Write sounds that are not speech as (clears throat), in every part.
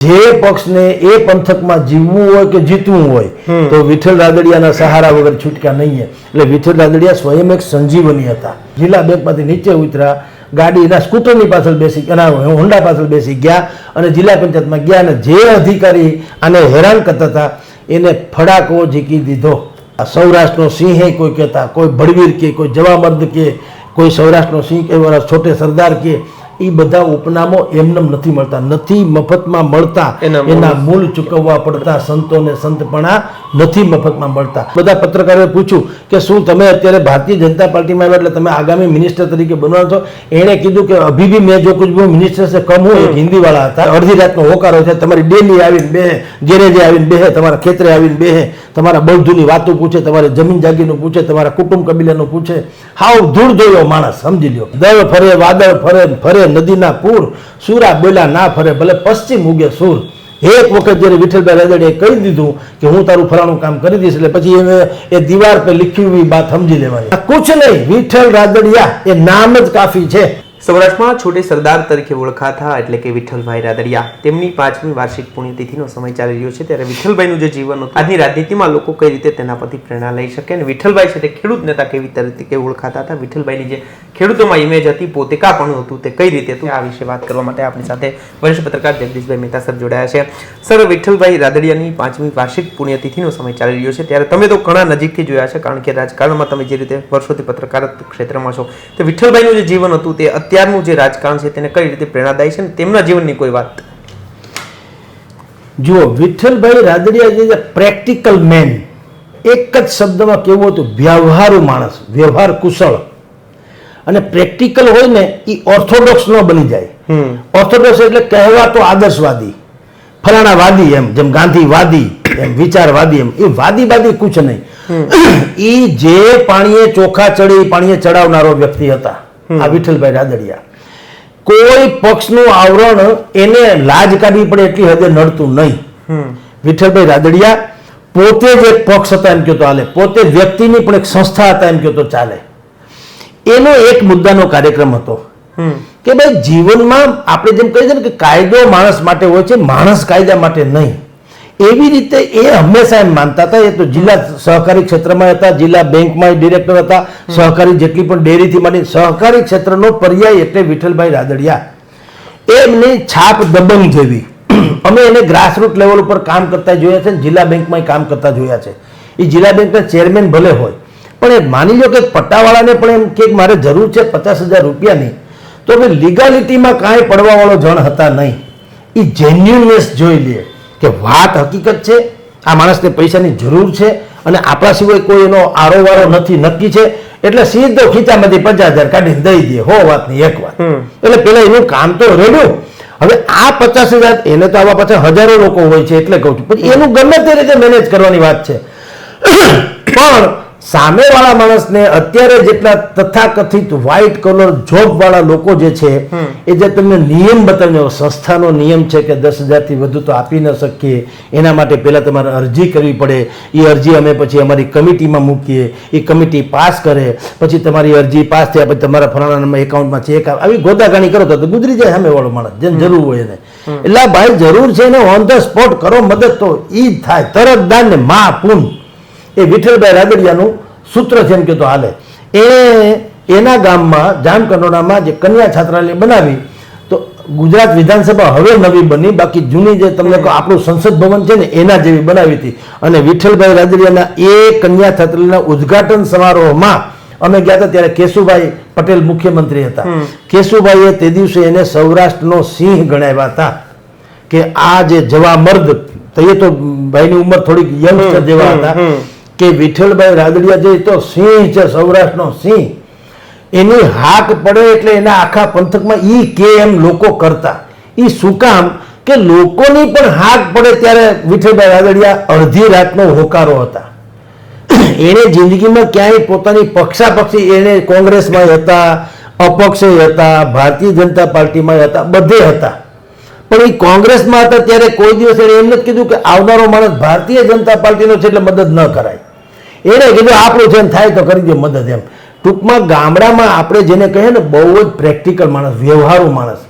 જે પક્ષને એ પંથકમાં જીવવું હોય કે જીતવું હોય તો વિઠ્ઠલ રાદડિયાના સહારા વગર છૂટકા નહીં એટલે વિઠ્ઠલ રાદડિયા સ્વયં એક સંજીવની હતા. જિલ્લા બેંકમાંથી નીચે ઉતર્યા ગાડીના સ્કૂટરની પાછળ બેસી એના હોન્ડા પાછળ બેસી ગયા અને જિલ્લા પંચાયતમાં ગયા અને જે અધિકારી આને હેરાન કરતા હતા એને ફડાકો જીકી દીધો. આ સૌરાષ્ટ્રનો સિંહ એ કોઈ કહેતા કોઈ ભડવીર કે કોઈ જવામર્દ કે કોઈ સૌરાષ્ટ્રનો સિંહ કે છોટે સરદાર કે એ બધા ઉપનામો એમને નથી મળતા. નથી મફતમાં મળતા. એના મૂળ. ચૂકવવા પડતા. સંતોને સંતપણા નથી મફતમાં મળતા. બધા પત્રકારોએ પૂછ્યું કે શું તમે અત્યારે ભારતીય જનતા પાર્ટીમાં આવ્યા એટલે તમે આગામી મિનિસ્ટર તરીકે બનવાનો છો? એણે કીધું કે અભી બી મેં જો કુછ મિનિસ્ટર સે કમ હું એક હિન્દી હતા. અડધી રાતનો હોકારો છે તમારી ડેલી આવીને બે ગેરેજે આવીને બેહે તમારા ખેતરે આવીને બેહે તમારા બળધુની વાતો પૂછે તમારી જમીન જાગીરનું પૂછે તમારા કુટુંબ કબીલાનું પૂછે. હાવ ધૂળ જોયો માણસ સમજી લ્યો. દળ ફરે વાદળ ફરે ફરે નદીના પૂર, સુરા બોલા ના ફરે, ભલે પશ્ચિમ ઉગે સુર. એક વખત જ્યારે વિઠ્ઠલભાઈ રાદડિયાએ કહી દીધું કે હું તારું ફલાણું કામ કરી દઈશ, એટલે પછી એને એ દીવાર પર લીખી હુઈ બાત સમજી લેવાની. કુછ નહીં, વિઠ્ઠલ રાદડિયા, એ નામ જ કાફી છે. સૌરાષ્ટ્રમાં છોટે સરદાર તરીકે ઓળખાતા એટલે કે વિઠ્ઠલભાઈ રાદડિયા. તેમની પાંચમી વાર્ષિક પુણ્યતિથિનો સમય ચાલી રહ્યો છે ત્યારે વિઠ્ઠલભાઈનું જે જીવન હતું આજની રાજનીતિમાં લોકો કઈ રીતે તેના પરથી પ્રેરણા લઈ શકે અને વિઠ્ઠલભાઈ છે તે ખેડૂત નેતા કેવી તરીકે ઓળખાતા હતા, વિઠ્ઠલભાઈની જે ખેડૂતોમાં ઇમેજ હતી, પોતે કાપણું હતું, તે કઈ રીતે હતું, આ વિશે વાત કરવા માટે આપણી સાથે વરિષ્ઠ પત્રકાર જગદીશભાઈ મહેતા સર જોડાયા છે. સર, વિઠ્ઠલભાઈ રાદડિયાની પાંચમી વાર્ષિક પુણ્યતિથિનો સમય ચાલી રહ્યો છે ત્યારે તમે તો ઘણા નજીકથી જોયા છે, કારણ કે રાજકારણમાં તમે જે રીતે વર્ષોથી પત્રકાર ક્ષેત્રમાં છો, તો વિઠ્ઠલભાઈનું જે જીવન હતું તે અત્યારનું જે રાજકારણ છે તેને કઈ રીતે પ્રેરણાદાયી છે તેમના જીવનની કોઈ વાત? જુઓ વિઠ્ઠલભાઈ રાદડિયા જે પ્રેક્ટિકલ મેન. એક જ શબ્દમાં કેવું હતું? વ્યવહારુ માણસ વ્યવહાર કુશળ. અને પ્રેક્ટિકલ હોય ને એ ઓર્થોડોક્સ ન બની જાય. ઓર્થોડોક્સ એટલે કહેવા તો આદર્શવાદી. ફલાણા વાદી એમ જેમ ગાંધીવાદી એમ વિચારવાદી એમ. એ વાદી વાદી કુછ નહીં. એ જે પાણીએ ચોખા ચડી પાણીએ ચડાવનારો વ્યક્તિ હતા. આ વિઠ્ઠલભાઈ રાદડિયા. કોઈ પક્ષનું આવરણ એને લાજ કાઢવી પડે એટલી હદે નડતું નહીં. વિઠ્ઠલભાઈ રાદડિયા પોતે જ એક પક્ષ હતા એમ કહો તો હાલે. પોતે વ્યક્તિની પણ એક સંસ્થા હતા એમ કહો તો ચાલે. એનો એક મુદ્દાનો કાર્યક્રમ હતો. કે ભાઈ જીવનમાં આપણે જેમ કહીએ છીએ ને કે કાયદો માણસ માટે હોય છે માણસ કાયદા માટે નહીં. એવી રીતે એ હંમેશા એમ માનતા હતા. એ તો જિલ્લા સહકારી ક્ષેત્રમાં હતા, જિલ્લા બેંકમાં ડિરેક્ટર હતા, સહકારી જેટલી પણ ડેરીથી માંડી સહકારી ક્ષેત્રનો પર્યાય એટલે વિઠ્ઠલભાઈ રાદડિયા. એમની છાપ દબંગ જેવી. અમે એને ગ્રાસરૂટ લેવલ ઉપર કામ કરતા જોયા છે જિલ્લા બેંકમાં કામ કરતા જોયા છે. એ જિલ્લા બેંકના ચેરમેન ભલે હોય, પણ એ માની લો કે પટ્ટાવાળાને પણ એમ કે મારે જરૂર છે પચાસ હજાર રૂપિયાની, તો અમે લીગાલિટીમાં કાંઈ પડવાવાળો જણ હતા નહીં. એ જેન્યુનનેસ જોઈ લે. કે વાત હકીકત છે આ માણસને પૈસાની જરૂર છે અને આપણા સિવાય કોઈ એનો આરોવારો નથી નક્કી છે. એટલે સીધો ખીચામાંથી પચાસ હજાર કાઢીને દઈ દે હો વાત નહીં એક વાત. એટલે પેલા એનું કામ તો રેડ્યું હવે આ પચાસ હજાર એને તો આવા પાછા હજારો લોકો હોય છે એટલે કહું છું. પણ એનું ગમે તે રીતે મેનેજ કરવાની વાત છે. પણ સામેવાળા માણસને અત્યારે જેટલા તથાકથિત વ્હાઇટ કલર જોબ વાળા લોકો જે છે એ જે તમને નિયમ બતાવ્યો સંસ્થાનો નિયમ છે કે દસ હજારથી વધુ તો આપી ન શકીએ એના માટે પહેલાં તમારે અરજી કરવી પડે. એ અરજી અમે પછી અમારી કમિટીમાં મૂકીએ એ કમિટી પાસ કરે પછી તમારી અરજી પાસ થયા પછી તમારા ફલાણા એકાઉન્ટમાં ચેક આવે. આવી ગોદાગાણી કરો તો ગુજરી જાય સામેવાળો માણસ જેને જરૂર હોય એને. એટલે ભાઈ જરૂર છે એને ઓન ધ સ્પોટ કરો મદદ તો એ જ થાય. તરત દાન ને મા પૂન. એ વિઠ્ઠલભાઈ રાદડિયાનું સૂત્ર છે એમ કહેતો હાલે. એ એના ગામમાં જામકંડોળામાં જે કન્યા છાત્રાલય બનાવી તો ગુજરાત વિધાનસભા હવે નવી બની. બાકી જૂની જે તમને કહું આપણું સંસદ ભવન છે ને એના જેવી બનાવી હતી. અને વિઠ્ઠલભાઈ રાદડિયાના એ કન્યા છાત્રાલયના ઉદ્ઘાટન સમારોહમાં અમે ગયા હતા ત્યારે કેશુભાઈ પટેલ મુખ્યમંત્રી હતા. કેશુભાઈએ તે દિવસે એને સૌરાષ્ટ્રનો સિંહ ગણાવ્યા હતા. કે આ જે જવા મર્દ તો એ તો ભાઈની ઉંમર થોડીક યંગસ્ટર જેવા હતા. કે વિઠ્ઠલભાઈ રાદડિયા જે તો સિંહ છે, સૌરાષ્ટ્રનો સિંહ, એની હાક પડે એટલે એના આખા પંથકમાં ઈ કે એમ લોકો કરતા. ઈ શું કામ? કે લોકોની પણ હાક પડે ત્યારે વિઠ્ઠલભાઈ રાદડિયા અડધી રાતનો હોકારો હતા. એણે જિંદગીમાં ક્યાંય પોતાની પક્ષાપક્ષી એને કોંગ્રેસમાં હતા, અપક્ષે હતા, ભારતીય જનતા પાર્ટીમાં હતા, બધે હતા. પણ એ કોંગ્રેસમાં હતા ત્યારે કોઈ દિવસ એણે એમ નથી કીધું કે આવનારો માણસ ભારતીય જનતા પાર્ટીનો છે એટલે મદદ ન કરાય. એણે કીધું આપણું જેમ થાય તો કરી દો મદદ એમ. ટૂંકમાં ગામડામાં આપણે જેને કહીએ ને બહુ જ પ્રેક્ટિકલ માણસ વ્યવહારુ માણસ.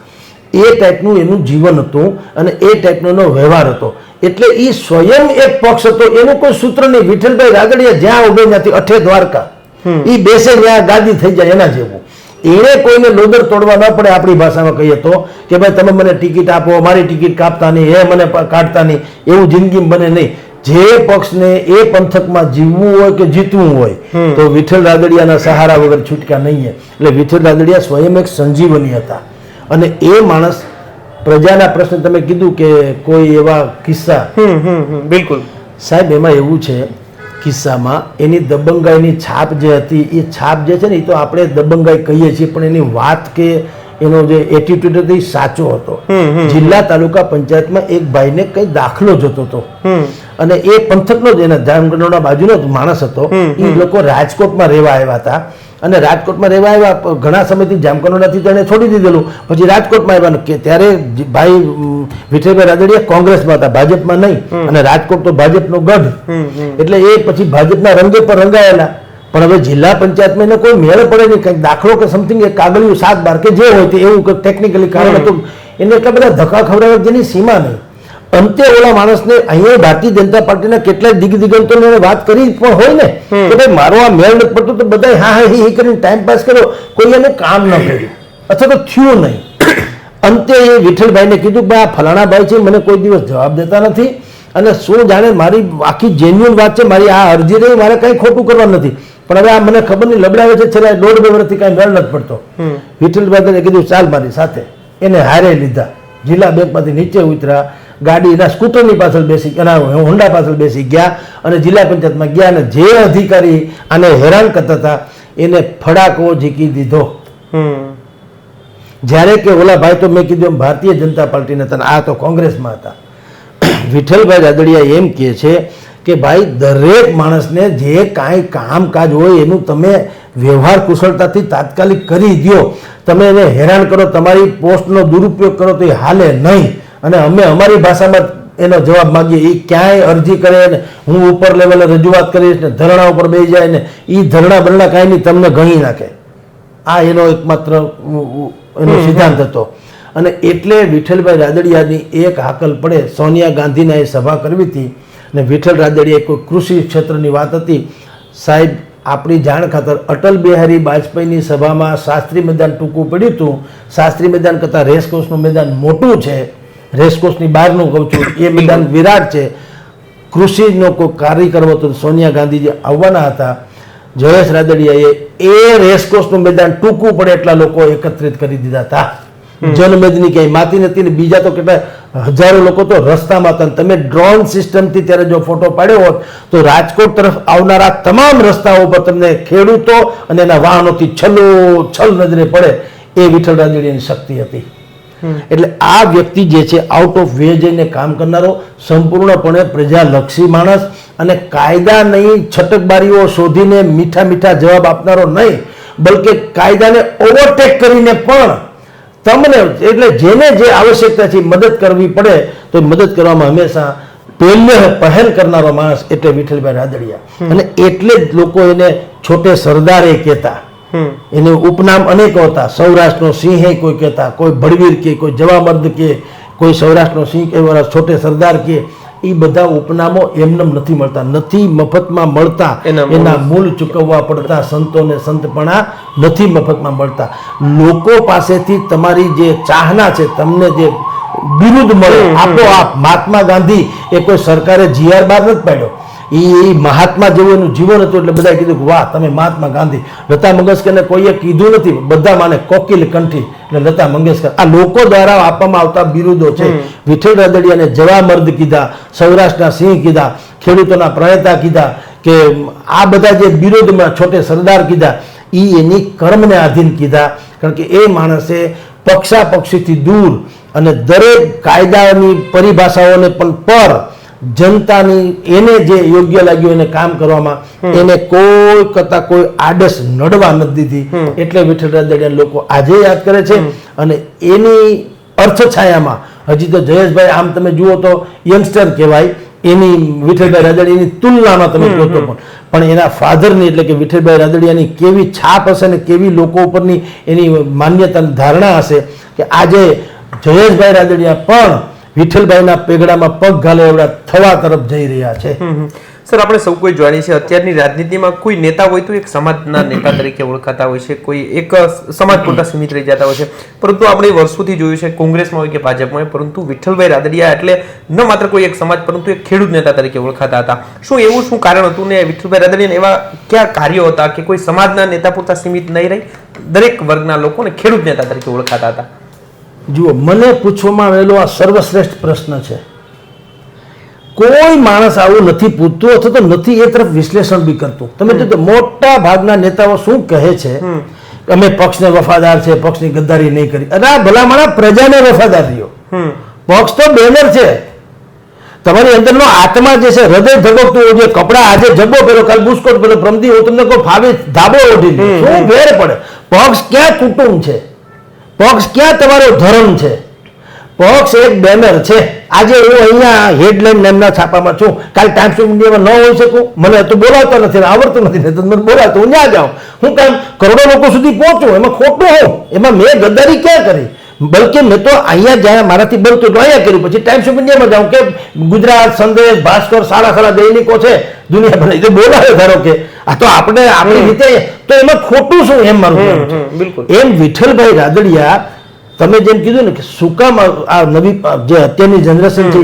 એ ટાઈપનું એનું જીવન હતું અને એ ટાઈપનો એનો વ્યવહાર હતો. એટલે એ સ્વયં એક પક્ષ હતો. એનું કોઈ સૂત્ર નહીં. વિઠ્ઠલભાઈ રાગડિયા જ્યાં ઉભે ત્યાંથી અઠે દ્વારકા. એ બેસે ત્યાં ગાદી થઈ જાય એના જેવું. એણે કોઈને લોદર તોડવા ન પડે આપણી ભાષામાં કહીએ તો કે ભાઈ તમે મને ટિકિટ આપો મારી ટિકિટ કાપતા નહીં હે મને કાઢતા નહીં એવું જિંદગી બને નહીં. જે પક્ષને એ પંથકમાં જીવવું હોય કે જીતવું હોય તો વિઠ્ઠલ રાદડિયાના સહારા વગર છૂટકા નહીં. એટલે વિઠ્ઠલ રાદડિયા સ્વયં એક સંજીવની હતા. અને એ માણસ પ્રજાના પ્રશ્ન તમે કીધું કે કોઈ એવા કિસ્સા. બિલકુલ. સાહેબ એમાં એવું છે કિસ્સામાં એની દબંગાઈની છાપ જે હતી એ છાપ જે છે ને એ તો આપણે દબંગાઈ કહીએ છીએ પણ એની વાત કે એનો જે એટીટ્યુડ હતો એ સાચો હતો. જિલ્લા તાલુકા પંચાયતમાં એક ભાઈને કઈ દાખલો જતો હતો. અને એ પંથકનો જ એના જામગઢના બાજુનો જ માણસ હતો. એ લોકો રાજકોટમાં રહેવા આવ્યા હતા. અને રાજકોટમાં રહેવા આવ્યા ઘણા સમયથી જામકંડોળાથી તેણે છોડી દીધેલું. પછી રાજકોટમાં આવ્યા કે ત્યારે ભાઈ વિઠ્ઠલભાઈ રાદડિયા કોંગ્રેસમાં હતા ભાજપમાં નહીં. અને રાજકોટ તો ભાજપનો ગઢ. એટલે એ પછી ભાજપના રંગે પર રંગાયેલા. પણ હવે જિલ્લા પંચાયતમાં એને કોઈ મેળ પડે નહીં. કંઈક દાખલો કે સમથિંગ એક કાગળિયું સાત બાર કે જે હોય તે એવું ટેકનિકલી કારણ હતું. એને એટલા બધા ધક્કા ખવડાવે જેની સીમા નહીં. અંતે ઓલા માણસને અહીંયા ભારતીય જનતા પાર્ટીના કેટલાય દિગ્દિગંતોને વાત કરી પણ હોય ને કે ભાઈ મારો આ મેળ નથી પડતો તો બધા હા હા હી હી કરીને ટાઈમ પાસ કર્યો. કોઈ એનું કામ ન કર્યું. અથવા તો થયું નહીં. અંતે એ વિઠ્ઠલભાઈને કીધું કે આ ફલાણા ભાઈ છે મને કોઈ દિવસ જવાબ દેતા નથી. અને શું જાણે મારી આખી જેન્યુઅન વાત છે મારી આ અરજી રહી મારે કંઈ ખોટું કરવાનું નથી. પણ હવે આ મને ખબર નહીં લબડાવે છે છેલ્લા દોઢ બે વર્ષથી કાંઈ મેળ નથી પડતો. વિઠ્ઠલભાઈ કીધું ચાલ મારી સાથે. એને હારે લીધા. જિલ્લા બેંકમાંથી નીચે ઉતર્યા. ગાડીના સ્કૂટરની પાછળ બેસી એના હોન્ડા પાછળ બેસી ગયા અને જિલ્લા પંચાયતમાં ગયા અને જે અધિકારી આને હેરાન કરતા હતા એને ફડાકો જીકી દીધો. હમ. જ્યારે કે ઓલા ભાઈ તો મેં કીધું ભારતીય જનતા પાર્ટીના હતા આ તો કોંગ્રેસમાં હતા. વિઠ્ઠલભાઈ રાદડિયા એમ કહે છે કે ભાઈ દરેક માણસને જે કાંઈ કામકાજ હોય એનું તમે વ્યવહાર કુશળતાથી તાત્કાલિક કરી દ્યો. તમે એને હેરાન કરો તમારી પોસ્ટનો દુરુપયોગ કરો તો એ હાલે નહીં. અને અમે અમારી ભાષામાં એનો જવાબ માગીએ એ ક્યાંય અરજી કરે ને હું ઉપર લેવલે રજૂઆત કરીશ ને ધરણા ઉપર બેસી જાય ને એ ધરણા બરણા કાંઈ નહીં તમને ગણી નાખે. આ એનો એકમાત્ર એનો સિદ્ધાંત હતો. અને એટલે વિઠ્ઠલભાઈ રાદડિયાની એક હાકલ પડે સોનિયા ગાંધીના એ સભા કરવી હતી. અને વિઠ્ઠલ રાદડિયા કોઈ કૃષિ ક્ષેત્રની વાત હતી. સાહેબ આપણી જાણ ખાતર અટલ બિહારી વાજપેયીની સભામાં શાસ્ત્રી મેદાન ટૂંકું પડ્યું હતું. શાસ્ત્રી મેદાન કરતાં રેસકોર્સનું મેદાન મોટું છે. રેસકોર્સની બહારનું કહું છું એ મેદાન વિરાટ છે. કૃષિનો કોઈ કાર્યક્રમ હતો સોનિયા ગાંધીજી આવવાના હતા. જયેશ રાદડિયાએ એ રેસકોર્સનું મેદાન ટૂંકું પડે એટલા લોકો એકત્રિત કરી દીધા હતા. જનમેદની ક્યાંય માતી નથી ને બીજા તો કેટલા હજારો લોકો તો રસ્તામાં હતા. તમે ડ્રોન સિસ્ટમથી ત્યારે જો ફોટો પાડ્યો હોત તો રાજકોટ તરફ આવનારા તમામ રસ્તાઓ પર તમને ખેડૂતો અને એના વાહનોથી છલો છલ નજરે પડે એ વિઠ્ઠલ રાદડિયાની શક્તિ હતી. એટલે આ વ્યક્તિ જે છે આઉટ ઓફ વે જઈને કામ કરનારો સંપૂર્ણપણે પ્રજાલક્ષી માણસ અને કાયદા નહીં છટકબારીઓ શોધીને મીઠા મીઠા જવાબ આપનારો નહીં બલકે કાયદાને ઓવરટેક કરીને પણ તમને એટલે જેને જે આવશ્યકતા છે મદદ કરવી પડે તો મદદ કરવામાં હંમેશા પહેલે પહેલ કરનારો માણસ એટલે વિઠ્ઠલભાઈ રાદડિયા. અને એટલે જ લોકો એને છોટે સરદારે કહેતા. એનું ઉપનામ અનેકો હતા. સૌરાષ્ટ્રનો સિંહ એ કોઈ કહેતા કોઈ ભડવીર કે કોઈ જવામર્દ કે કોઈ સૌરાષ્ટ્રનો સિંહ કે છોટે સરદાર કે એ બધા ઉપનામો એમનેમ નથી મળતા. નથી મફતમાં મળતા. એના મૂળ. ચૂકવવા પડતા. સંતોને સંતપણા નથી મફતમાં મળતા. લોકો પાસેથી તમારી જે ચાહના છે તમને જે બિરુદ મળે આપોઆપ મહાત્મા ગાંધી એ કોઈ સરકારે જીઆર બાર નથી પાડ્યો. એ મહાત્મા જેવું એનું જીવન હતું એટલે બધાએ કીધું કે વાહ તમે મહાત્મા ગાંધી. લતા મંગેશકરને કોઈએ કીધું નથી. બધા માને કોકિલ કંઠી. એટલે લતા મંગેશકર. આ લોકો દ્વારા આપવામાં આવતા બિરુદો છે. વિઠ્ઠલ રાદડિયાને જવા મર્દ કીધા સૌરાષ્ટ્રના સિંહ કીધા ખેડૂતોના પ્રણેતા કીધા કે આ બધા જે બિરુદમાં છોટે સરદાર કીધા એ એની કર્મને આધીન કીધા. કારણ કે એ માણસે પક્ષાપક્ષીથી દૂર અને દરેક કાયદાની પરિભાષાઓને પણ પર જનતાની એને જે યોગ્ય લાગ્યું એને કામ કરવામાં એને કોઈ કરતા કોઈ આડસ નડવા નથી દીધી. એટલે વિઠ્ઠલ રાદડિયા લોકો આજે યાદ કરે છે અને એની અર્થછાયામાં હજી તો જયેશભાઈ આમ તમે જુઓ તો યંગસ્ટર કહેવાય એની વિઠ્ઠલભાઈ રાદડિયાની તુલનામાં તમે કહો તો પણ. પણ એના ફાધરની એટલે કે વિઠ્ઠલભાઈ રાદડિયાની કેવી છાપ હશે ને કેવી લોકો ઉપરની એની માન્યતા ધારણા હશે કે આજે જયેશભાઈ રાદડિયા પણ વિઠ્ઠલભાઈના પેગડામાં પગ ઘાલે એવડા થવા તરફ જઈ રહ્યા છે. સર, આપણે સૌ કોઈ જાણીએ છીએ, અત્યારની રાજનીતિમાં કોઈ નેતા હોય તો એક સમાજના નેતા તરીકે ઓળખાતા હોય છે, કોઈ એક સમાજ પૂરતા સીમિત રહી જતા હોય છે. પરંતુ આપણે વર્ષોથી જોયું છે, કોંગ્રેસમાં હોય કે ભાજપમાં હોય, પરંતુ વિઠ્ઠલભાઈ રાદડિયા એટલે ન માત્ર કોઈ એક સમાજ, પરંતુ એક ખેડૂત નેતા તરીકે ઓળખાતા હતા. શું એવું શું કારણ હતું ને વિઠ્ઠલભાઈ રાદડિયાને એવા કયા કાર્યો હતા કે કોઈ સમાજના નેતા પૂરતા સીમિત નહીં રહી, દરેક વર્ગના લોકોને ખેડૂત નેતા તરીકે ઓળખાતા હતા? જુઓ મને પૂછવામાં આવેલો આ સર્વશ્રેષ્ઠ પ્રશ્ન છે. કોઈ માણસ આવું નથી પૂછતું અથવા તો નથી એ તરફ વિશ્લેષણ બી કરતું. તમે જો મોટા ભાગના નેતાઓ શું કહે છે? અમે પક્ષને વફાદાર છે પક્ષની ગદ્દારી નહીં કરી. અને આ ભલામણા પ્રજાને વફાદાર રહ્યો. પક્ષ તો બેનર છે. તમારી અંદરનો આત્મા જે છે હૃદય ધબકતું હોય છે કપડા આજે જબ્બો પેલો કાલ બુસ્કોટ પેલો પ્રમદી હું તમને કોઈ ફાવે ધાબો ઓઢી શું ભેર પડે? પક્ષ ક્યાં કુટુંબ છે? પક્ષ ક્યાં તમારો ધર્મ છે? પક્ષ એક બેનર છે. આજે હું અહીંયા હેડલાઇન નામના છાપામાં છું. કાલ ટાઈમ્સ ઓફ ઇન્ડિયામાં ન હોઈ શકું. મને તો બોલાવતા નથી આવડતું નથી ને તો મને બોલાવતો હું ના જાઉં. હું કામ કરોડો લોકો સુધી પહોંચું, એમાં ખોટું હોઉં. એમાં મેં ગદ્દારી ક્યાં કરી? બલકે મેં તો અહીંયા જ્યાં મારાથી બનતું હતું અહીંયા કર્યું. પછી ટાઈમ્સ ઓફ ઇન્ડિયામાં જાઉં કે ગુજરાત, સંદેશ, ભાસ્કર સારા સારા દૈનિકો છે. દુનિયાભરના એ તો બોલાવે ધારો કે. આ તો આપણે આપણી રીતે તો એમાં ખોટું શું? એમ મારું બિલકુલ. એમ વિઠ્ઠલભાઈ રાદડિયા તમે જેમ કીધું ને કે શું કામ આ નવી જે અત્યારની જનરેશન છે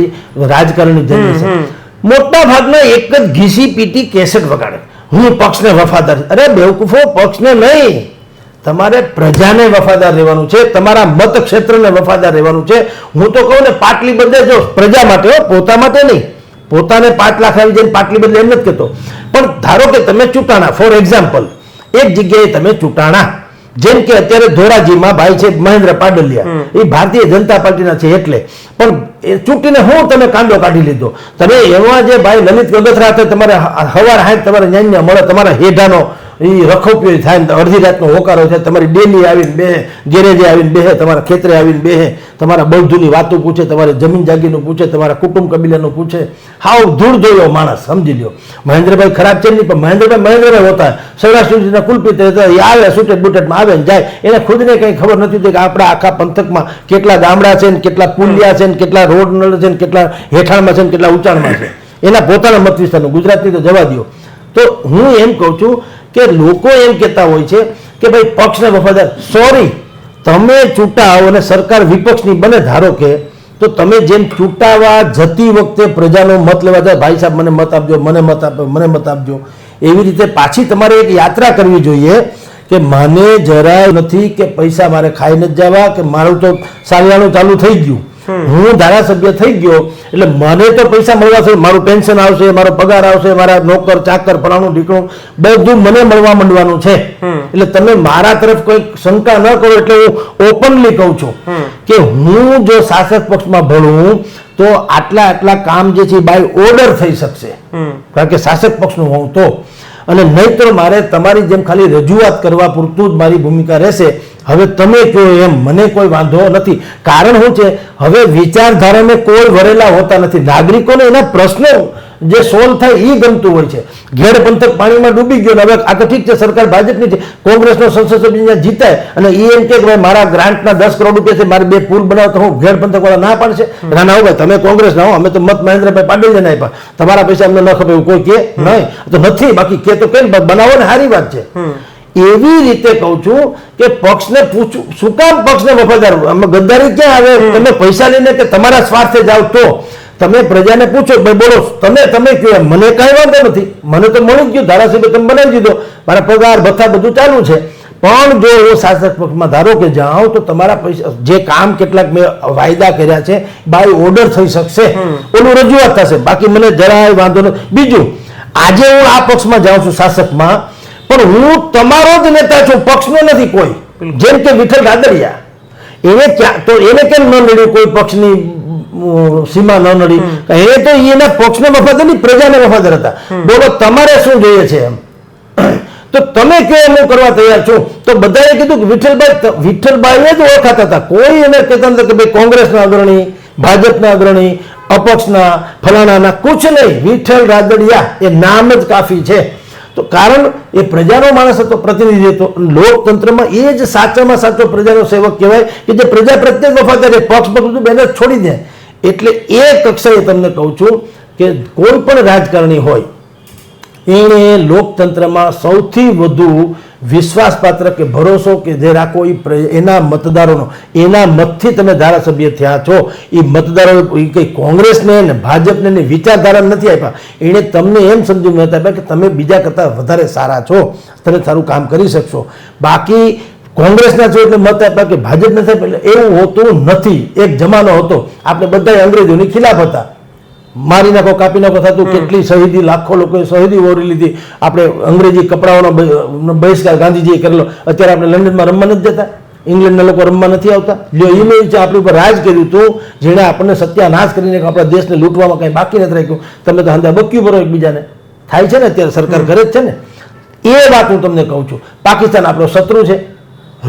રાજકારણની જનરેશન મોટા ભાગના એક જ ઘીસી પીટી કેસેટ વગાડે. હું પક્ષને વફાદાર અરે બેવકૂફો પક્ષને નહીં. તમારે પ્રજાને વફાદાર રહેવાનું છે તમારા મત ક્ષેત્રને વફાદાર રહેવાનું છે. હું તો કહું ને પાટલી બદલે જો પ્રજા માટે હો, પોતા માટે નહીં. પોતાને પાંચ લાખ આવી જઈને પાટલી બદલે એમ નથી કહેતો. પણ ધારો કે તમે ચૂંટાણા ફોર એક્ઝામ્પલ એક જગ્યાએ તમે ચૂંટાણા જેમ કે અત્યારે ધોરાજીમાં ભાઈ છે મહેન્દ્ર પાડલિયા. એ ભારતીય જનતા પાર્ટીના છે એટલે. પણ એ ચૂંટીને હું તમે કાંડો કાઢી લીધો? તમે એમાં જે ભાઈ લલિત ગગથરા તમારે હવાર હાથ તમારે ન્યાન્ય મળે તમારા હેઠાનો એ રખોપીઓ થાય ને અડધી રાતનો હોકારો થાય, તમારી ડેલી આવીને બે ગેરેજે આવીને બેહે તમારા ખેતરે આવીને બેહે તમારા બૌદ્ધની વાતો પૂછે, તમારી જમીન જાગીરનું પૂછે, તમારા કુટુંબ કબીલાનું પૂછે. હાવ ધૂળ જોયો માણસ, સમજી લ્યો. મહેન્દ્રભાઈ ખરાબ છે નહીં, પણ મહેન્દ્રભાઈ મહેન્દ્રભાઈ હોતા સૌરાષ્ટ્ર સુધીના કુલપિત હતા એ આવે સુટેડ બુટેડમાં આવે ને જાય. એને ખુદને કંઈ ખબર નથી હોતી કે આપણા આખા પંથકમાં કેટલા ગામડા છે ને, કેટલા પુલિયા છે ને, કેટલા રોડ નળ છે ને, કેટલા હેઠાણમાં છે ને, કેટલા ઉંચાણમાં છે. એના પોતાના મત વિસ્તારનું ગુજરાતની તો જવા દો તો હું એમ કહું છું કે લોકો એમ કહેતા હોય છે કે ભાઈ પક્ષને વફાદાર. સોરી તમે ચૂંટાઓ અને સરકાર વિપક્ષની બને, ધારો કે, તો તમે જેમ ચૂંટાવા જતી વખતે પ્રજાનો મત લેવા જાય ભાઈ સાહેબ, મને મત આપજો, મને મત આપજો મને મત આપજો. એવી રીતે પાછી તમારે એક યાત્રા કરવી જોઈએ કે મને જરાય નથી કે પૈસા મારે ખાઈને જ જવા, કે મારું તો સાલિયાણું ચાલુ થઈ ગયું. હું ધારાસભ્ય થઈ ગયો એટલે મને તો પૈસા મળવા છે મારું પેન્શન આવશે મારો પગાર આવશે મારા નોકર ચાકર ફલાણું ઢીકણું બધું મને મળવા માંડવાનું છે. એટલે તમે મારા તરફ કોઈ શંકા ન કરો એટલે હું ઓપનલી કહું છું કે હું જો શાસક પક્ષમાં ભણું તો આટલા આટલા કામ જે છે બાય ઓર્ડર થઈ શકશે. કારણ કે શાસક પક્ષનું હોઉં તો. અને નહીતર મારે તમારી જેમ ખાલી રજૂઆત કરવા પૂરતું જ મારી ભૂમિકા રહેશે હવે તમે કહો એમ મને કોઈ વાંધો નથી. કારણ શું છે? હવે વિચારધારાને કોઈ વરેલા હોતા નથી. નાગરિકોને એના પ્રશ્નો જે સોલ્વ થાય એ ગમતું હોય છે. ઘેડ પંથક પાણીમાં ડૂબી ગયો ને હવે આ તો ઠીક છે સરકાર ભાજપની છે. કોંગ્રેસનો સંસદ સભ્ય જીતાય અને એ એમ કે ભાઈ મારા ગ્રાન્ટના દસ કરોડ રૂપિયા છે મારે બે પુલ બનાવતા તો હું ઘેડ પંથક વાળા ના પાડશે? ના ના ભાઈ તમે કોંગ્રેસ ના હો અમે તો મત મહેન્દ્રભાઈ પાટીલને આપ્યા. તમારા પૈસા અમને ન ખબર કોઈ કે? નહીં. તો નથી બાકી કે તો કેમ? બનાવો ને સારી વાત છે. એવી રીતે કહું છું કે પક્ષને પૂછું શું કામ પક્ષને વફાદાર? ગદ્દારી ક્યાં આવે? તમે પૈસા લઈને કે તમારા સ્વાર્થે જાઓ તો? તમે પ્રજાને પૂછો ભાઈ બોલો તમે તમે એમ. મને કાંઈ વાંધો નથી. મને તો મળી જ ગયું ધારાસભ્ય તમે બનાવી દીધો. મારા પગાર ભથ્થા બધું ચાલુ છે. પણ જો હું શાસક પક્ષમાં ધારો કે જાઉં તો તમારા પૈસા જે કામ કેટલાક મેં વાયદા કર્યા છે બાય ઓર્ડર થઈ શકશે. ઓલું રજૂઆત થશે. બાકી મને જરાય વાંધો નથી. બીજું આજે હું આ પક્ષમાં જાઉં છું શાસકમાં પણ હું તમારો જ નેતા છું પક્ષનો નથી કોઈ. જેમ કે વિઠ્ઠલ રાદડિયા એને ક્યાં તો એને કેમ ન નડ્યું કોઈ પક્ષની સીમા ન નડી? એ તો એના પક્ષને વફાદાર નહીં પ્રજાને વફાદાર હતા. બોલો તમારે શું જોઈએ છે એમ? (clears throat) તો તમે કે એમ કરવા તૈયાર છો. તો બધાએ કીધું કે વિઠ્ઠલભાઈ વિઠ્ઠલભાઈ જ ઓળખાતા હતા. કોઈ એને કહેતા હતા કે ભાઈ કોંગ્રેસના અગ્રણી ભાજપના અગ્રણી અપક્ષના ફલાણાના કુછ નહીં. વિઠ્ઠલ રાદડિયા એ નામ જ કાફી છે. તો કારણ એ પ્રજાનો માણસ હતો, પ્રતિનિધિ હતો. લોકતંત્રમાં એ જ સાચામાં સાચો પ્રજાનો સેવક કહેવાય કે જે પ્રજા પ્રત્યે વફાદાર પક્ષ પક્ષ બેનર છોડી દે. એટલે એ કક્ષાએ તમને કહું છું કે કોઈ પણ રાજકારણી હોય એણે લોકતંત્રમાં સૌથી વધુ વિશ્વાસપાત્ર કે ભરોસો કે જે રાખો એ એના મતદારોનો, એના મતથી તમે ધારાસભ્ય થયા છો. એ મતદારો એ કંઈ કોંગ્રેસને ને ભાજપને ને વિચારધારા નથી આપ્યા. એણે તમને એમ સમજી નથી આપ્યા કે તમે બીજા કરતાં વધારે સારા છો. તમે સારું કામ કરી શકશો. બાકી કોંગ્રેસના છો એટલે મત આપ્યા કે ભાજપ નથી આપ્યા એટલે એવું હોતું નથી. એક જમાનો હતો. આપણે બધા અંગ્રેજોની ખિલાફ હતા. મારી નાખો કાપી નાખો થતું. કેટલી શહીદી લાખો લોકોએ શહીદી ઓરી લીધી. આપણે અંગ્રેજી કપડાઓનો બહિષ્કાર ગાંધીજીએ કરેલો. અત્યારે આપણે લંડનમાં રમવા નથી જતા. ઇંગ્લેન્ડના લોકો રમવા નથી આવતા. જો ઈમે છે આપણી ઉપર રાજ કર્યું હતું જેણે આપણને સત્યાનાશ કરીને આપણા દેશને લૂંટવામાં કંઈ બાકી નથી રાખ્યું. તમે તો હંધા બક્યું ભરો એકબીજાને. થાય છે ને અત્યારે સરકાર કરે જ છે ને? એ વાત હું તમને કહું છું. પાકિસ્તાન આપણો શત્રુ છે.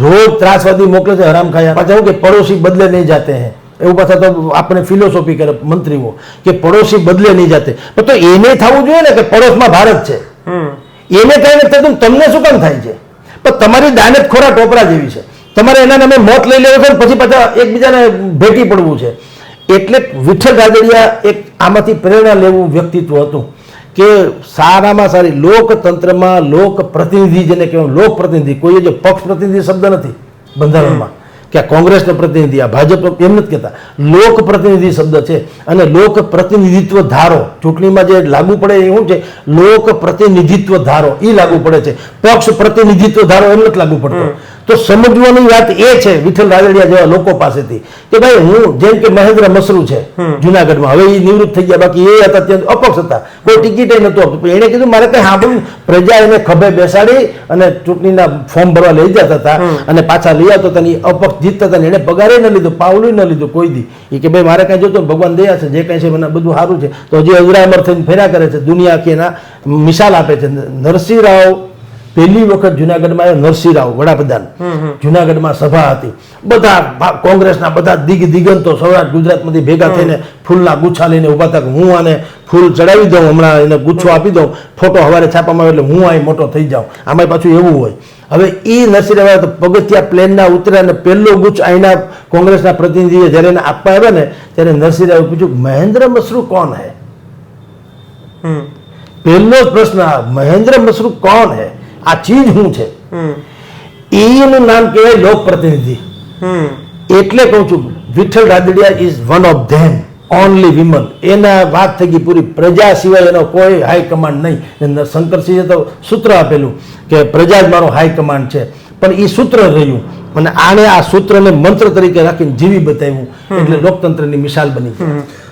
રોજ ત્રાસવાદી મોકલે છે હરામ ખાયા. પાછા કે પડોશી બદલે નહીં જાતે હે. એવું પાછા તો આપણે ફિલોસોફી કરે મંત્રીઓ કે પડોશી બદલે નહીં જાતે. તો એને થવું જોઈએ ને કે પડોશમાં ભારત છે. એને કઈ નથી થતું તમને શું કામ થાય છે? પણ તમારી દાનત ખોરા ટોપરા જેવી છે. તમારે એના નામે મોત લઈ લેવું છે પછી પાછા એકબીજાને ભેટી પડવું છે. એટલે વિઠ્ઠલ રાદડિયા એક આમાંથી પ્રેરણા લેવું વ્યક્તિત્વ હતું કે સારામાં સારી લોકતંત્રમાં લોક પ્રતિનિધિ જેને કહેવાય લોક પ્રતિનિધિ કોઈ જે પક્ષ પ્રતિનિધિ શબ્દ નથી બંધારણમાં. કે આ કોંગ્રેસનો પ્રતિનિધિ, આ ભાજપ એમ નથી કહેતા. લોક પ્રતિનિધિ શબ્દ છે અને લોક પ્રતિનિધિત્વ ધારો. ચૂંટણીમાં જે લાગુ પડે એ શું છે? લોક પ્રતિનિધિત્વ ધારો. એ લાગુ પડે છે. પક્ષ પ્રતિનિધિત્વ ધારો એમ નથી લાગુ પડતો. તો સમજવાની વાત એ છે વિઠ્ઠલ રાદડિયા જેવા લોકો પાસેથી કે ભાઈ હું જેમ કે મહેન્દ્ર મસરૂ છે જુનાગઢમાં. હવે એ નિવૃત્ત થઈ ગયા બાકી એ હતા ત્યાં અપક્ષ હતા. કોઈ ટિકિટ નહોતું આપતું. પણ એણે કીધું મારે કઈ સાંભળ્યું પ્રજા એને ખભે બેસાડી અને ચૂંટણીના ફોર્મ ભરવા લઈ જતા હતા અને પાછા લઈ આવતા હતા અપક્ષ જીતતા હતા એને પગારે ન લીધું પાવલું ન લીધું કોઈ દી. એ કે ભાઈ મારે કઈ જોતો ભગવાન દયા છે જે કઈ છે મને બધું સારું છે. તો હજી અજરામર થઈને ફેર્યા કરે છે દુનિયા આખી એના મિસાલ આપે છે. નરસિંહ રાવ પહેલી વખત જુનાગઢમાં નરસિંહ રાવ વડાપ્રધાન. જુનાગઢમાં સભા હતી. બધા કોંગ્રેસના બધા દિગ દિગંતો સૌરાષ્ટ્ર ગુજરાતમાંથી ભેગા થઈને ફૂલના ગુચ્છા લઈને ઊભા હતા હું આને ફૂલ ચડાવી દઉં હમણાં એને ગુચ્છો આપી દઉં ફોટો હવારે છાપામાં આવે એટલે હું અહીં મોટો થઈ જાઉં. આમાં પાછું એવું હોય. હવે એ નરસિંહ રાવ પગથિયા પ્લેનના ઉતર્યા અને પહેલો ગુચ્છ અહીંના કોંગ્રેસના પ્રતિનિધિએ જ્યારે એને આપવા આવ્યા ને ત્યારે નરસિંહ રાવે પૂછ્યું મહેન્દ્ર મશરૂ કોણ હે? હમ. પહેલો જ પ્રશ્ન મહેન્દ્ર મશરૂ કોણ હે? આ ચીજ શું છે? એનું નામ કહેવાય લોક પ્રતિનિધિ એટલે કહું છું Vitthal Radadiya is one of them only women એના વાત થઈ ગઈ પૂરી. પ્રજા સિવાય એનો કોઈ હાઈ કમાન્ડ નહીં. શંકરસિંહે તો સૂત્ર આપેલું કે પ્રજા જ મારો હાઈ કમાન્ડ છે. પણ એ સૂત્ર રહ્યું. અને આને આ સૂત્રને મંત્ર તરીકે રાખીને જીવી બતાવ્યું. એટલે લોકતંત્રની મિસાલ બની.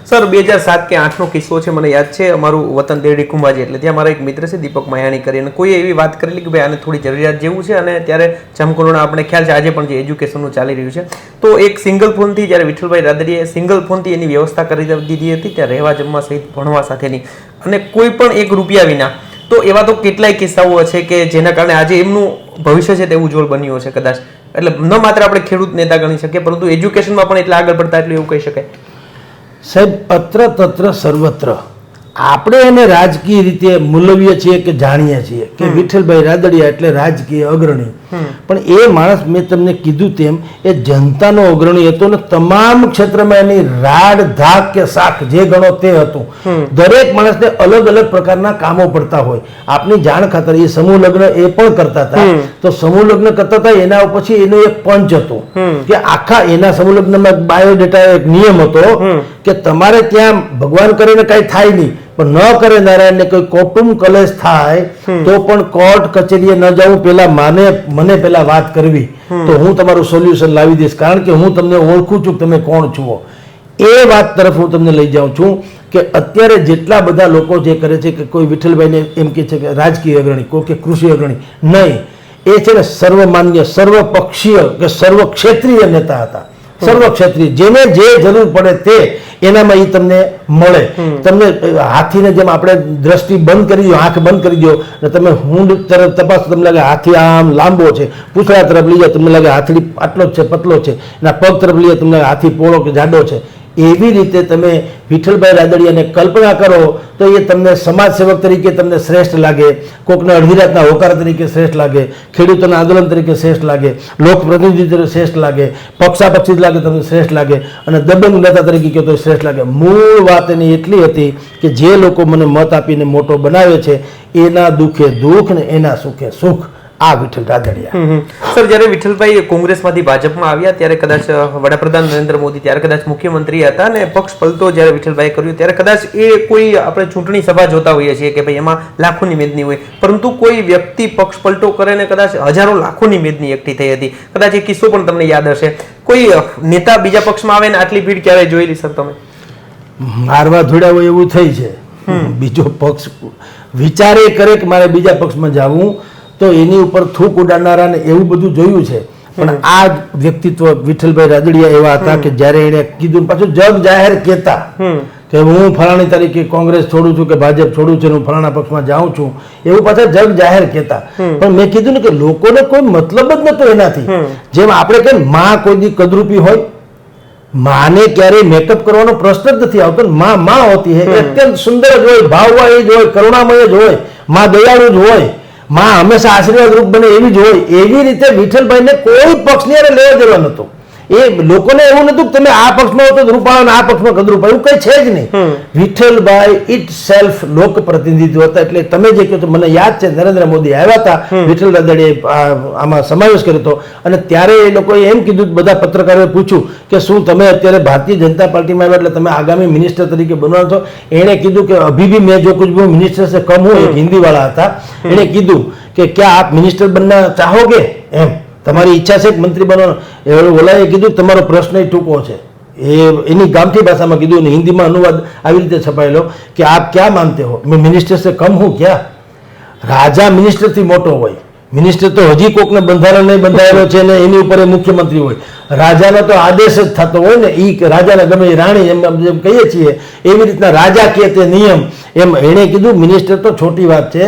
સર, બે હજાર સાત કે આઠનો કિસ્સો છે, મને યાદ છે. અમારું વતન દેડી કુંભાજી, એટલે ત્યાં મારા એક મિત્ર છે, દીપક મયાણી કરીને. કોઈએ એવી વાત કરેલી કે, ભાઈ, આને થોડી જરૂરિયાત જેવું છે. અને ત્યારે જમકોરોના આપણે ખ્યાલ છે, આજે પણ જે એજ્યુકેશનનું ચાલી રહ્યું છે. તો એક સિંગલ ફોનથી જ્યારે વિઠ્ઠલભાઈ રાદડીએ સિંગલ ફોનથી એની વ્યવસ્થા કરી દીધી હતી, ત્યાં રહેવા જમવા સહિત ભણવા સાથેની. અને કોઈ પણ એક રૂપિયા વિના. તો એવા તો કેટલાય કિસ્સાઓ છે કે, જેના કારણે આજે એમનું ભવિષ્ય છે તે ઉજ્જવળ બન્યું હશે, કદાચ. એટલે ન માત્ર આપણે ખેડૂત નેતા ગણી શકીએ, પરંતુ એજ્યુકેશનમાં પણ એટલા આગળ પડતા એટલું એવું કહી શકાય. સાહેબ અત્ર તત્ર સર્વત્ર. આપણે એને રાજકીય રીતે મૂલવીએ છીએ કે જાણીએ છીએ કે વિઠ્ઠલભાઈ રાદડિયા એટલે રાજકીય અગ્રણી. પણ એ માણસ મેં તમને કીધું તેમ એ જનતાનો અગ્રણી હતો ને તમામ ક્ષેત્રમાં એની રાડ ધાક કે શાખ જે ગણો તે હતું. દરેક માણસને અલગ અલગ પ્રકારના કામો પડતા હોય. આપની જાણ ખાતર એ સમૂહ લગ્ન એ પણ કરતા હતા. તો સમૂહ લગ્ન કરતા હતા એના પછી એનો એક પંચ હતો. કે આખા એના સમૂહ લગ્નમાં બાયોડેટા એક નિયમ હતો કે તમારે ત્યાં ભગવાન કરીને કઈ થાય નહીં. પણ ન કરે નારાયણને કોઈ કૌટુંબ કલેશ થાય તો પણ કોર્ટ કચેરીએ ન જવું પેલા માને મને પેલા વાત કરવી. તો હું તમારું સોલ્યુશન લાવી દઈશ. કારણ કે હું તમને ઓળખું છું કે તમે કોણ છો. એ વાત તરફ હું તમને લઈ જાઉં છું કે અત્યારે જેટલા બધા લોકો જે કરે છે કે કોઈ વિઠ્ઠલભાઈને એમ કે છે કે રાજકીય અગ્રણી કોઈ કે કૃષિ અગ્રણી નહીં. એ છે ને સર્વમાન્ય સર્વપક્ષીય કે સર્વ ક્ષેત્રીય નેતા હતા. સર્વ ક્ષેત્રીય જેને જે જરૂર પડે તે એનામાં એ તમને મળે. તમને હાથીને જેમ આપણે દ્રષ્ટિ બંધ કરી દો આંખ બંધ કરી દો અને તમે હુંડ તરફ તપાસ તમને લાગે હાથી આમ લાંબો છે. પૂછડા તરફ લઈ જાઓ તમને લાગે હાથડી આટલો જ છે પતલો છે. એના પગ તરફ લઈએ તમને હાથી પોળો કે જાડો છે. એવી રીતે તમે વિઠ્ઠલભાઈ રાદડિયાને કલ્પના કરો, તો એ તમને સમાજ સેવક તરીકે તમને શ્રેષ્ઠ લાગે, કોકને અડધી રાતના હોકાર તરીકે શ્રેષ્ઠ લાગે, ખેડૂતોના આંદોલન તરીકે શ્રેષ્ઠ લાગે, લોકપ્રતિનિધિ તરીકે શ્રેષ્ઠ લાગે પક્ષાપક્ષી લાગે, તમને શ્રેષ્ઠ લાગે, અને દબંગ નેતા તરીકે કહો તો શ્રેષ્ઠ લાગે. મૂળ વાત એની એટલી હતી કે જે લોકો મને મત આપીને મોટો બનાવે છે, એના દુઃખે દુઃખ ને એના સુખે સુખ. આ વિઠ્ઠલ રાદડિયા. સર જ્યારે વિઠ્ઠલભાઈ કોંગ્રેસમાંથી ભાજપમાં આવ્યા ત્યારે કદાચ વડાપ્રધાન નરેન્દ્ર મોદી ત્યારે કદાચ મુખ્યમંત્રી હતા ને પક્ષ પલટો જ્યારે વિઠ્ઠલભાઈ કર્યું ત્યારે કદાચ એ કોઈ આપણે ચૂંટણી સભા જોતા હોઈએ છીએ કે ભાઈ એમાં લાખોની મેદની હોય. પરંતુ કોઈ વ્યક્તિ પક્ષ પલટો કરે ને કદાચ હજારો લાખોની મેદની એકઠી થઈ હતી. કદાચ એ કિસ્સો પણ તમને યાદ હશે. કોઈ નેતા બીજા પક્ષમાં આવે ને આટલી ભીડ ક્યારે જોયેલી સર તમે? મારવા ધોડ્યા હોય એવું થઈ છે. બીજો પક્ષ વિચારે કરે કે મારે બીજા પક્ષમાં જવું. તો એની ઉપર થૂક ઉડાડનારાને એવું બધું જોયું છે. પણ આ વ્યક્તિત્વ વિઠ્ઠલભાઈ રાદડિયા એવા હતા કે જ્યારે એણે કીધું પાછું જગ જાહેર કહેતા કે હું ફલાણી તરીકે કોંગ્રેસ છોડું છું કે ભાજપ છોડું છું હું ફલાણા પક્ષમાં જાઉં છું એવું પાછા જગ જાહેર કહેતા. પણ મેં કીધું ને કે લોકોને કોઈ મતલબ જ નતો એનાથી. જેમ આપણે કે માં કોઈ દી કદરૂપી હોય માને ક્યારેય મેકઅપ કરવાનો પ્રશ્ન જ નથી આવતો માં માં હોતી હે અત્યંત સુંદર જ હોય ભાવવાળી જ હોય કરુણામય જ હોયમાં દયાળુ જ હોય માં હંમેશા આશીર્વાદ રૂપ બને એવી જ હોય. એવી રીતે વિઠ્ઠલભાઈને કોઈ પક્ષની હારે લેવા દેવા નતો એ લોકોને એવું નતું કે તમે આ પક્ષમાં હતો રૂપાળા આ પક્ષમાં ગંદ રૂપાળું કઈ છે જ નહીં. વિઠ્ઠલભાઈ ઇટ સેલ્ફ લોક પ્રતિનિધિત્વ હતા એટલે તમે જે કહ્યું મને યાદ છે નરેન્દ્ર મોદી આવ્યા હતા વિઠ્ઠલ રાદડીએ આમાં સમાવેશ કર્યો હતો. અને ત્યારે એ લોકોએ એમ કીધું બધા પત્રકારોએ પૂછ્યું કે શું તમે અત્યારે ભારતીય જનતા પાર્ટીમાં આવ્યા એટલે તમે આગામી મિનિસ્ટર તરીકે બનવાનો છો? એણે કીધું કે અભી ભી મેં જો કુછ મિનિસ્ટર સે કમ હું એક હિન્દીવાળા હતા. એણે કીધું કે ક્યાં આપ મિનિસ્ટર બનના ચાહોગે? એમ. તમારી ઈચ્છા છે કે મંત્રી બનવાનો? ઓલાએ કીધું તમારો પ્રશ્ન ટૂંકો છે. એ એની ગામઠી ભાષામાં કીધું અને હિન્દીમાં અનુવાદ આવી રીતે છપાયેલો કે આપ ક્યાં માનતે હો? મેં મિનિસ્ટર સે કમ હું ક્યાં? રાજા મિનિસ્ટરથી મોટો હોય. મિનિસ્ટર તો હજી કોકને બંધારણ નહીં બંધાયેલો છે ને એની ઉપર એ મુખ્યમંત્રી હોય. રાજાનો તો આદેશ જ થતો હોય ને એ રાજાને ગમે રાણી એમ જેમ કહીએ છીએ, એવી રીતના રાજા કે તે નિયમ એમ એણે કીધું મિનિસ્ટર તો છોટી વાત છે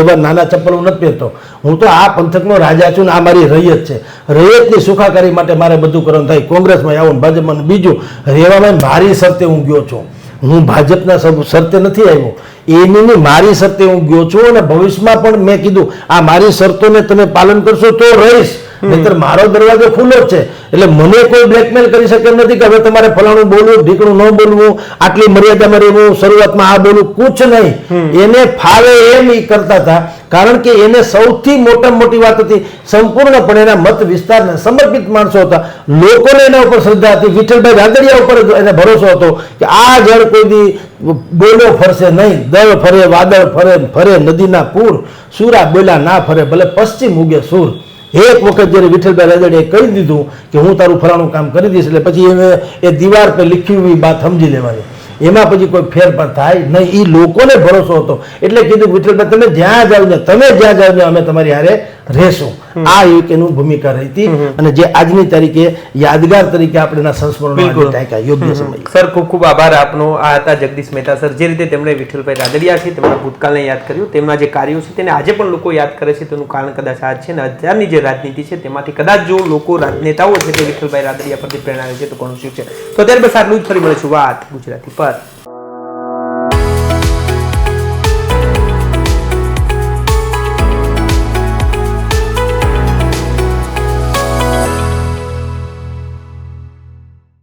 એવા નાના ચપ્પલ હું નથી પહેરતો. હું તો આ પંથકનો રાજા છું ને આ મારી રૈયત છે. રૈયતની સુખાકારી માટે મારે બધું કરવાનું થાય. કોંગ્રેસમાં આવું ભાજપમાં બીજું. રહેવામાં મારી શરતે હું ગયો છું. હું ભાજપના શરતે નથી આવ્યો. એની મારી શરતે હું ગયો છું અને ભવિષ્યમાં પણ મેં કીધું આ મારી શરતોને તમે પાલન કરશો તો રહીશ. નહીતર મારો દરવાજો ખુલ્લો છે. એટલે મને કોઈ બ્લેકમેલ કરી શકે એમ નથી કે હવે તમારે ફલાણું બોલવું ઢીકણું ન બોલવું આટલી મર્યાદામાં રહેવું શરૂઆતમાં આ બોલવું કુછ નહીં. એને ફાવે એમ ઈ કરતા હતા કારણ કે એને સૌથી મોટામાં મોટી વાત હતી સંપૂર્ણપણે એના મત વિસ્તારને સમર્પિત માણસો હતા. લોકોને એના ઉપર શ્રદ્ધા હતી. વિઠ્ઠલભાઈ રાદડિયા ઉપર એને ભરોસો હતો કે આ જળ કોઈ દી બોલો ફરશે નહીં. દળ ફરે વાદળ ફરે ફરે નદીના પૂર. સુરા બોલા ના ફરે ભલે પશ્ચિમ ઉગે સૂર. એક વખત જ્યારે વિઠ્ઠલભાઈ રાદડિયાએ કહી દીધું કે હું તારું ફલાણું કામ કરી દઈશ એટલે પછી એ એ દીવાર પર લખ્યું એવી વાત સમજી લેવાની. એમાં પછી કોઈ ફેરફાર થાય નહીં. એ લોકોને ભરોસો હતો. એટલે કીધું વિઠ્ઠલભાઈ, તમે જ્યાં જાવ ને તમે જ્યાં જાવ ને અમે તમારી હારે રહેશું. આ એક એનું ભૂમિકા રહી હતી અને જે આજની તારીખે યાદગાર તરીકે આપણે એના સંસ્મરણો યોગ્ય સમય. સર ખૂબ ખૂબ આભાર આપનો. આ હતા જગદીશ મહેતા સર. જે રીતે તેમણે વિઠ્ઠલભાઈ રાદડિયા છે તેમના ભૂતકાળને યાદ કર્યું તેમના જે કાર્યો છે તેને આજે પણ લોકો યાદ કરે છે તેનું કારણ કદાચ આ છે. ને અત્યારની જે રાજનીતિ છે તેમાંથી કદાચ જો લોકો રાજનેતાઓ છે તે વિઠ્ઠલભાઈ રાદડિયા પરથી પ્રેરણા લે છે તો ઘણું શીખશે. તો અત્યારે બસ આટલું જ. ફરી મળીશું. વાત ગુજરાતી પર.